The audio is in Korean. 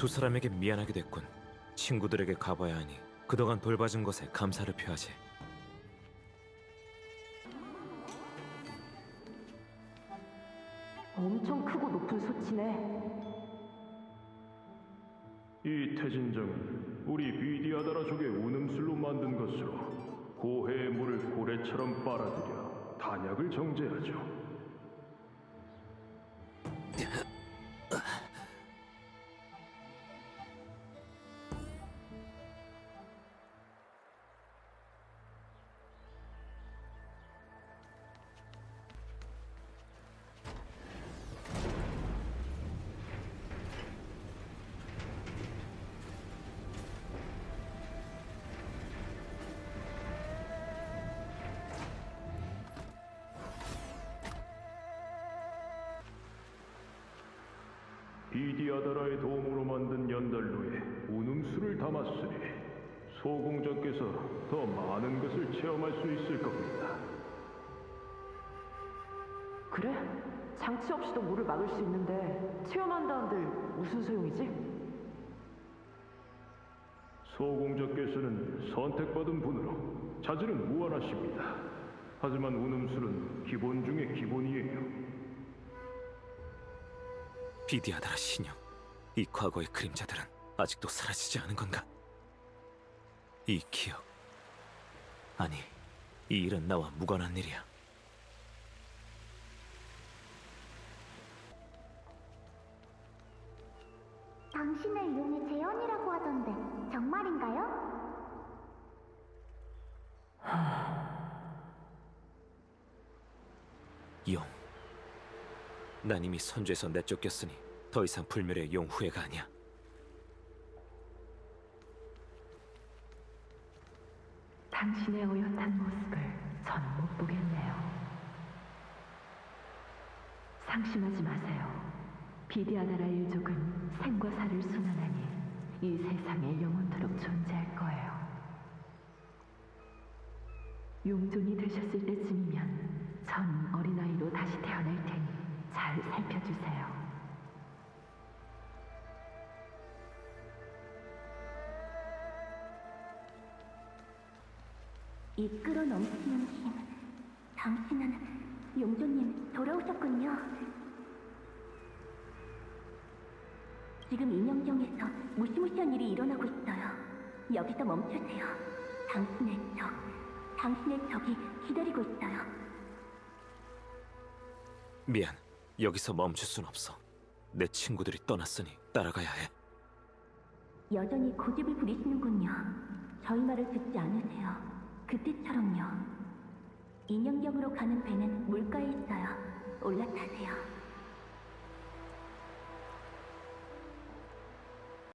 두 사람에게 미안하게 됐군. 친구들에게 가봐야 하니 그동안 돌봐준 것에 감사를 표하지. 엄청 크고 높은 솥이네. 이 태진정은 우리 비디아다라족의 운음술로 만든 것으로 고해의 물을 고래처럼 빨아들여 단약을 정제하죠. 비디아다라의 도움으로 만든 연달로에 운음술을 담았으니 소공자께서 더 많은 것을 체험할 수 있을 겁니다. 그래? 장치 없이도 물을 막을 수 있는데 체험한다는들 무슨 소용이지? 소공자께서는 선택받은 분으로 자질은 무한하십니다. 하지만 운음술은 기본 중의 기본이에요. 비디아다라 신형. 이 과거의 그림자들은 아직도 사라지지 않은 건가? 이 기억. 아니, 이 일은 나와 무관한 일이야. 당신을 용의 재현이라고 하던데 정말인가요? 용. 난 이미 선주에서 내쫓겼으니 더 이상 불멸의 용 후회가 아니야. 당신의 어엿한 모습을 전 못 보겠네요. 상심하지 마세요. 비디아나라 일족은 생과 사를 순환하니 이 세상에 영원토록 존재할 거예요. 용종이 되셨을 때쯤이면 전 어린아이로 다시 태어날 테니 잘 살펴주세요. 이 끌어 넘치는 힘. 당신은 용조님 돌아오셨군요. 지금 인형정에서 무시무시한 일이 일어나고 있어요. 여기서 멈추세요. 당신의 적, 당신의 적이 기다리고 있어요. 미안. 여기서 멈출 순 없어. 내 친구들이 떠났으니 따라가야 해. 여전히 고집을 부리시는군요. 저희 말을 듣지 않으세요. 그때처럼요. 인형경으로 가는 배는 물가에 있어요.